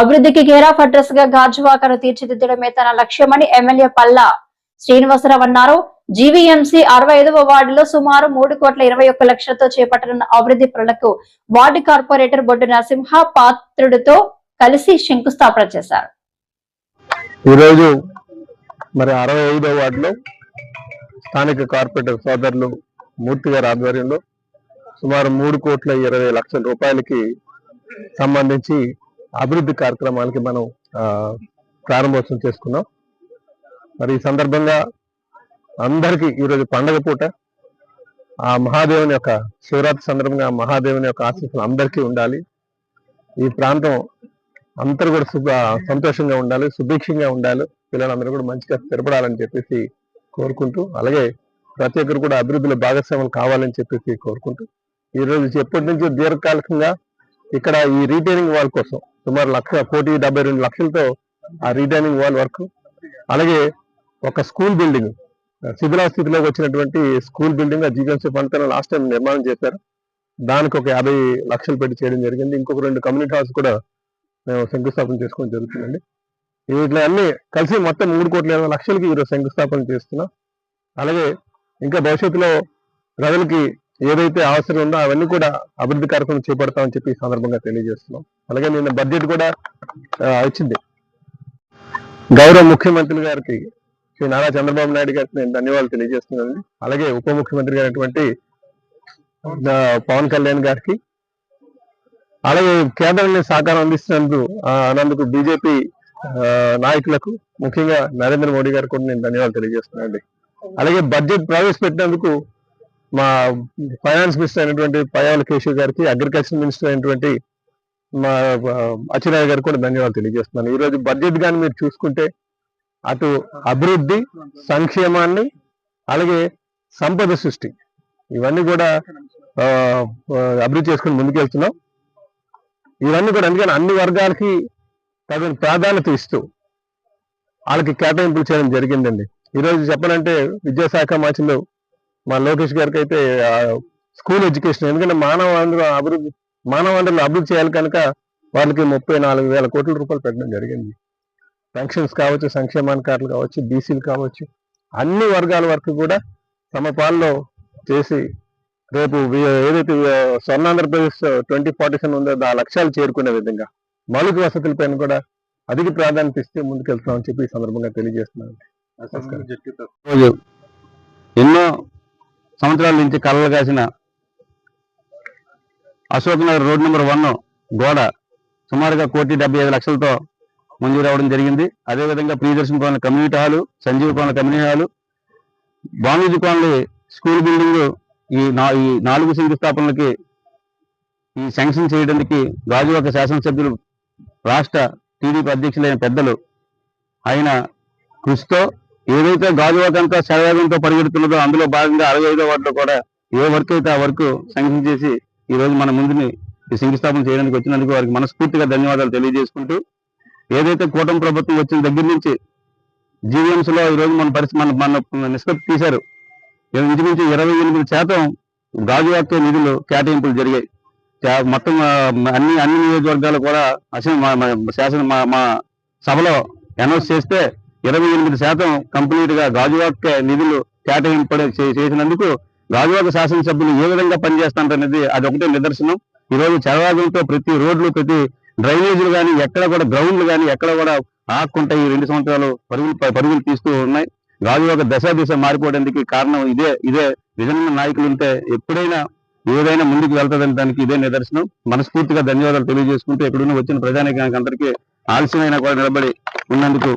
అభివృద్ధికి కేరాఫ్ అడ్రస్గా గాజువాకను తీర్చిదిద్దడమే తన లక్ష్యమని ఎమ్మెల్యే పల్లా శ్రీనివాసరావు అన్నారు. జీవీఎంసీ అరవై ఐదవ వార్డులో సుమారు మూడు కోట్ల ఇరవై ఒక్క లక్షలతో చేపట్టనున్న అభివృద్ధి పనులకు వార్డు కార్పొరేటర్ బొడ్డు నరసింహ పాత్రుడితో కలిసి శంకుస్థాపన చేశారు. ఈరోజు మరి అరవై ఐదవ వార్డులో స్థానిక కార్పొరేటర్ సోదరులు మూర్తి గారి ఆధ్వర్యంలో సుమారు మూడు కోట్ల ఇరవై లక్షల రూపాయలకి సంబంధించి అభివృద్ధి కార్యక్రమాలకి మనం ప్రారంభోత్సవం చేసుకున్నాం. మరి ఈ సందర్భంగా అందరికీ ఈరోజు పండగ పూట ఆ మహాదేవుని యొక్క శివరాత్రి సందర్భంగా ఆ మహాదేవుని యొక్క ఆశీస్సులు అందరికీ ఉండాలి. ఈ ప్రాంతం అందరూ కూడా శుభ సంతోషంగా ఉండాలి సుభిక్షంగా ఉండాలి. పిల్లలందరూ కూడా మంచిగా స్థిరపడాలని చెప్పేసి కోరుకుంటూ అలాగే ప్రతి ఒక్కరు కూడా అభివృద్ధిలో భాగస్వాములు కావాలని చెప్పేసి కోరుకుంటూ ఈరోజు ఎప్పటి నుంచో దీర్ఘకాలికంగా ఇక్కడ ఈ రీటైనింగ్ వాల్ కోసం సుమారు లక్ష కోటి డెబ్బై రెండు లక్షలతో ఆ రీటైనింగ్ వాల్ వర్క్ అలాగే ఒక స్కూల్ బిల్డింగ్ శిథిలా స్థితిలోకి వచ్చినటువంటి స్కూల్ బిల్డింగ్ ఆ జీవీఎంసీ ఫండ్ లాస్ట్ టైం నిర్మాణం చేశారు. దానికి ఒక యాభై లక్షలు పెట్టి చేయడం జరిగింది. ఇంకొక రెండు కమ్యూనిటీ హాల్స్ కూడా మేము శంకుస్థాపన చేసుకోవడం జరుగుతుందండి. వీటిలో అన్ని కలిసి మొత్తం మూడు కోట్ల ఇరవై లక్షలకి ఈరోజు శంకుస్థాపన చేస్తున్నాం. అలాగే ఇంకా భవిష్యత్తులో ప్రజలకి ఏదైతే అవసరం ఉందో అవన్నీ కూడా అభివృద్ధి కార్యక్రమం చేపడతామని చెప్పి ఈ సందర్భంగా తెలియజేస్తున్నాం. అలాగే నిన్న బడ్జెట్ కూడా ఆ, వచ్చింది గౌరవ ముఖ్యమంత్రి గారికి శ్రీ నారా చంద్రబాబు నాయుడు గారికి నేను ధన్యవాదాలు తెలియజేస్తున్నానండి. అలాగే ఉప ముఖ్యమంత్రి గారైనటువంటి పవన్ కళ్యాణ్ గారికి అలాగే కేంద్రాన్ని సహకారం అందిస్తున్నందుకు ఆ, అన్నందుకు బీజేపీ నాయకులకు ముఖ్యంగా నరేంద్ర మోడీ గారికి కూడా నేను ధన్యవాదాలు తెలియజేస్తున్నానండి. అలాగే బడ్జెట్ ప్రవేశపెట్టినందుకు మా ఫైనాన్స్ మినిస్టర్ అయినటువంటి పయాల కేశవ్ గారికి అగ్రికల్చర్ మినిస్టర్ అయినటువంటి మా అచ్చెన్నాయుడు గారికి కూడా ధన్యవాదాలు తెలియజేస్తున్నాను. ఈ రోజు బడ్జెట్ కానీ మీరు చూసుకుంటే అటు అభివృద్ధి సంక్షేమాన్ని అలాగే సంపద సృష్టి ఇవన్నీ కూడా అభివృద్ధి చేసుకుని ముందుకెళ్తున్నాం. ఇవన్నీ కూడా అందుకని అన్ని వర్గాలకి తగిన ప్రాధాన్యత ఇస్తూ వాళ్ళకి కేటాయింపులు చేయడం జరిగిందండి. ఈరోజు చెప్పాలంటే విద్యాశాఖ మాచిలో మా లోకేష్ గారికి అయితే స్కూల్ ఎడ్యుకేషన్ ఎందుకంటే మానవ వనరుల అభివృద్ధి మానవ వనరులు అభివృద్ధి చేయాలి కనుక వాళ్ళకి ముప్పై నాలుగు వేల కోట్ల రూపాయలు పెట్టడం జరిగింది. పెన్షన్స్ కావచ్చు సంక్షేమాధికారులు కావచ్చు బీసీలు కావచ్చు అన్ని వర్గాల వరకు కూడా తమ పాలలో చేసి రేపు ఏదైతే వి- స్వర్ణాంధ్రప్రదేశ్ ట్వంటీ ఫార్టీ సెవెన్ ఉందో ఆ లక్ష్యాలు చేరుకునే విధంగా మౌలిక వసతులపైన కూడా అధిక ప్రాధాన్యత ఇస్తే ముందుకెళ్తున్నామని చెప్పి ఈ సందర్భంగా తెలియజేస్తున్నాను. ఎన్నో సంవత్సరాల నుంచి కళ్ళలు కాసిన Ashok Nagar road number one గోడ సుమారుగా కోటి డెబ్బై ఐదు లక్షలతో మంజూరు అవ్వడం జరిగింది. అదేవిధంగా Priyadarshan colony community hall Sanjeev Kona community hall బాంబేజీ కోనలి స్కూల్ బిల్డింగ్ ఈ నా ఈ నాలుగు శంకుస్థాపనలకి ఈ శాంక్షన్ చేయడానికి గాజువాక శాసనసభ్యులు రాష్ట్ర టీడీపీ అధ్యక్షులైన పెద్దలు ఆయన కృషితో ఏదైతే గాజువాక అంతా శరవేగంతో పరిగెడుతున్నదో అందులో భాగంగా అరవై ఐదో వాటిలో కూడా ఏ వర్క్ అయితే ఆ వర్క్ శాంక్షన్ చేసి ఈ రోజు మన ముందుని శంకుస్థాపన చేయడానికి వచ్చినందుకు వారికి మనస్ఫూర్తిగా ధన్యవాదాలు తెలియజేసుకుంటూ ఏదైతే కూటమి ప్రభుత్వం వచ్చిన దగ్గర నుంచి జీవీఎంస్లో ఈ రోజు మన పరిస్థితి మన మన నిష్పత్తి తీశారు. ఇంచుమించు ఇరవై ఎనిమిది శాతం గాజువాక నిధులు కేటాయింపులు జరిగాయి. మొత్తం అన్ని అన్ని నియోజకవర్గాలు కూడా అసలు మా శాసన మా మా సభలో అనౌన్స్ చేస్తే ఇరవై ఎనిమిది శాతం కంప్లీట్గా గాజువాక నిధులు కేటాయింపడి చేసినందుకు గాజువాక శాసనసభ్యులు ఏ విధంగా పనిచేస్తారనేది అది ఒకటే నిదర్శనం. ఈ రోజు చరవాగంతో ప్రతి రోడ్లు ప్రతి డ్రైనేజీలు కానీ ఎక్కడ కూడా గ్రౌండ్లు కానీ ఎక్కడ కూడా ఆకుండా ఈ రెండు సంవత్సరాలు పరుగులు పరుగులు తీస్తూ ఉన్నాయి. గాజువాక దశ దిశ మారిపోవడానికి కారణం ఇదే ఇదే విజయన నాయకులు ఉంటే ఎప్పుడైనా ఏదైనా ముందుకు వెళ్తాదని దానికి ఇదే నిదర్శనం. మనస్ఫూర్తిగా ధన్యవాదాలు తెలియజేసుకుంటూ ఎక్కడున్న వచ్చిన ప్రజానికానికి అందరికీ ఆలస్యమైనా కూడా నిలబడి ఉన్నందుకు